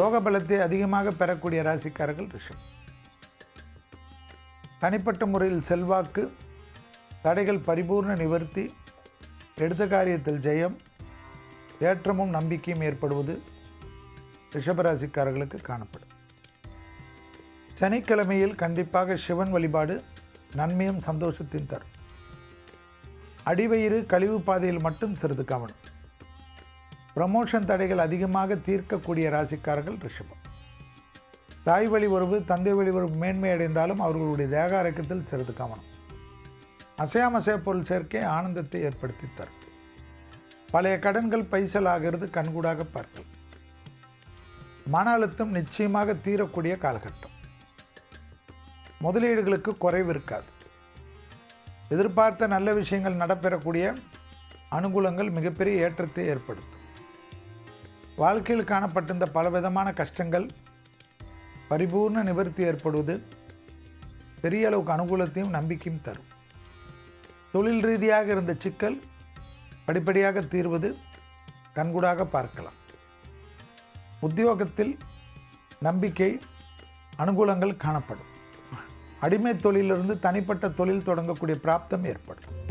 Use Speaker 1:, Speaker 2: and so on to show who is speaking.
Speaker 1: யோக பலத்தை அதிகமாக பெறக்கூடிய ராசிக்காரர்கள் ரிஷம் தனிப்பட்ட முறையில் செல்வாக்கு தடைகள் பரிபூர்ண நிவர்த்தி எடுத்த காரியத்தில் ஜெயம் ஏற்றமும் நம்பிக்கையும் ஏற்படுவது ரிஷபராசிக்காரர்களுக்கு காணப்படும். சனிக்கிழமையில் கண்டிப்பாக சிவன் வழிபாடு நன்மையும் சந்தோஷத்தையும் தரும். அடிவயிறு கழிவு பாதையில் மட்டும் சிறிது கவனம். ப்ரமோஷன் தடைகள் அதிகமாக தீர்க்கக்கூடிய ராசிக்காரர்கள் ரிஷபம். தாய் வழி உறவு தந்தை வழி உறவு மேன்மை அடைந்தாலும் அவர்களுடைய தேக அரக்கத்தில் சிறிது கவனம். அசையாமசைய பொருள் சேர்க்கை ஆனந்தத்தை ஏற்படுத்தி தரும். பழைய கடன்கள் பைசல் ஆகிறது கண்கூடாக பார்க்கலாம் மன அழுத்தம் நிச்சயமாக தீரக்கூடிய காலகட்டம். முதலீடுகளுக்கு குறைவு இருக்காது. எதிர்பார்த்த நல்ல விஷயங்கள் நடைபெறக்கூடிய அனுகூலங்கள் மிகப்பெரிய ஏற்றத்தை ஏற்படுத்தும். வாழ்க்கையில் காணப்பட்டிருந்த பலவிதமான கஷ்டங்கள் பரிபூர்ண நிவர்த்தி ஏற்படுவது பெரிய அளவுக்கு அனுகூலத்தையும் நம்பிக்கையும் தரும். தொழில் ரீதியாக இருந்த சிக்கல் படிப்படியாக தீர்வது கண்கூடாக பார்க்கலாம். உத்தியோகத்தில் நம்பிக்கை அனுகூலங்கள் காணப்படும். அடிமை தொழிலிருந்து தனிப்பட்ட தொழில் தொடங்கக்கூடிய பிராப்தம் ஏற்படும்.